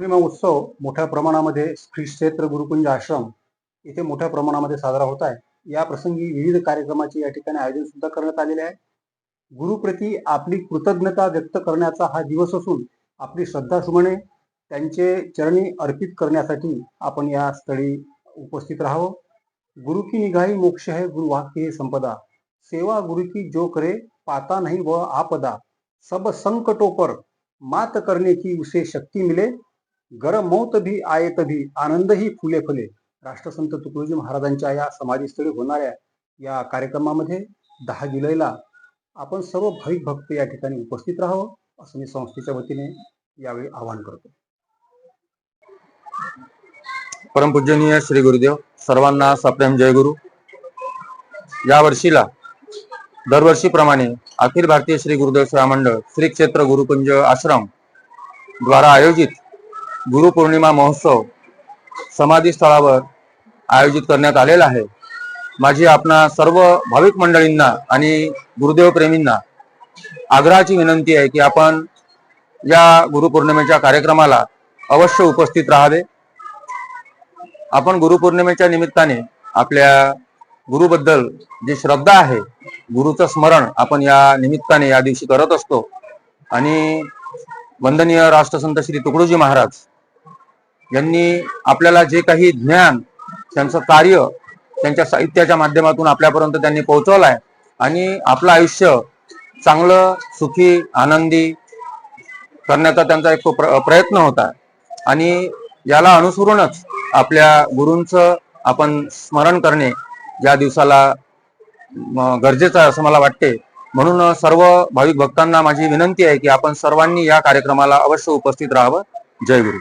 पौर्णिमा उत्सव मोठ्या प्रमाणामध्ये श्री क्षेत्र गुरुकुंज आश्रम इथे मोठ्या प्रमाणामध्ये साजरा होत आहे. या प्रसंगी विविध कार्यक्रमाचे या ठिकाणी आयोजन सुद्धा करण्यात आलेले आहे. गुरुप्रती आपली कृतज्ञता व्यक्त करण्याचा हा दिवस असून आपली श्रद्धा सुमणे त्यांचे चरणी अर्पित करण्यासाठी आपण या स्थळी उपस्थित राहावं. गुरु की निगाही मोक्ष है गुरु वाक्य संपदा. सेवा गुरु की जो करे पाता नहीं व आपदा. सब संकटों पर मात करने की उसे शक्ती मिले. गरम मौत भी आयत तभी आनंद ही फुले फुले. राष्ट्रसंत तुकडोजी महाराजांच्या या समाधीस्थळी होणाऱ्या या कार्यक्रमामध्ये दहा जुलैला आपण सर्व भाविक भक्त या ठिकाणी उपस्थित राहावं असं मी संस्थेच्या वतीने यावेळी आवाहन करतो. परमपूजनीय श्री गुरुदेव सर्वांना सप्रेम जयगुरु या वर्षीला दरवर्षीप्रमाणे अखिल भारतीय श्री गुरुदेव सेवा मंडळ श्री क्षेत्र गुरुकुंज आश्रम द्वारा आयोजित गुरुपौर्णिमा महोत्सव समाधी स्थळावर आयोजित करण्यात आलेला आहे. माझी आपणा सर्व भाविक मंडळींना आणि गुरुदेव प्रेमींना आग्रहाची विनंती आहे की आपण या गुरुपौर्णिमेच्या कार्यक्रमाला अवश्य उपस्थित राहावे. आपण गुरुपौर्णिमेच्या निमित्ताने आपल्या गुरुबद्दल जी श्रद्धा आहे गुरुचं स्मरण आपण या निमित्ताने या दिवशी करत असतो. आणि वंदनीय राष्ट्रसंत श्री तुकडोजी महाराज यांनी आपल्याला जे काही ज्ञान त्यांचं कार्य त्यांच्या साहित्याच्या माध्यमातून आपल्यापर्यंत त्यांनी पोहोचवलं आहे आणि आपलं आयुष्य चांगलं सुखी आनंदी करण्याचा त्यांचा एक तो प्र- प्रयत्न होता आणि याला अनुसरूनच आपल्या गुरूंचं आपण स्मरण करणे या दिवसाला गरजेचं आहे असं मला वाटते. म्हणून सर्व भाविक भक्तांना माझी विनंती आहे की आपण सर्वांनी या कार्यक्रमाला अवश्य उपस्थित राहावं. जय गुरु.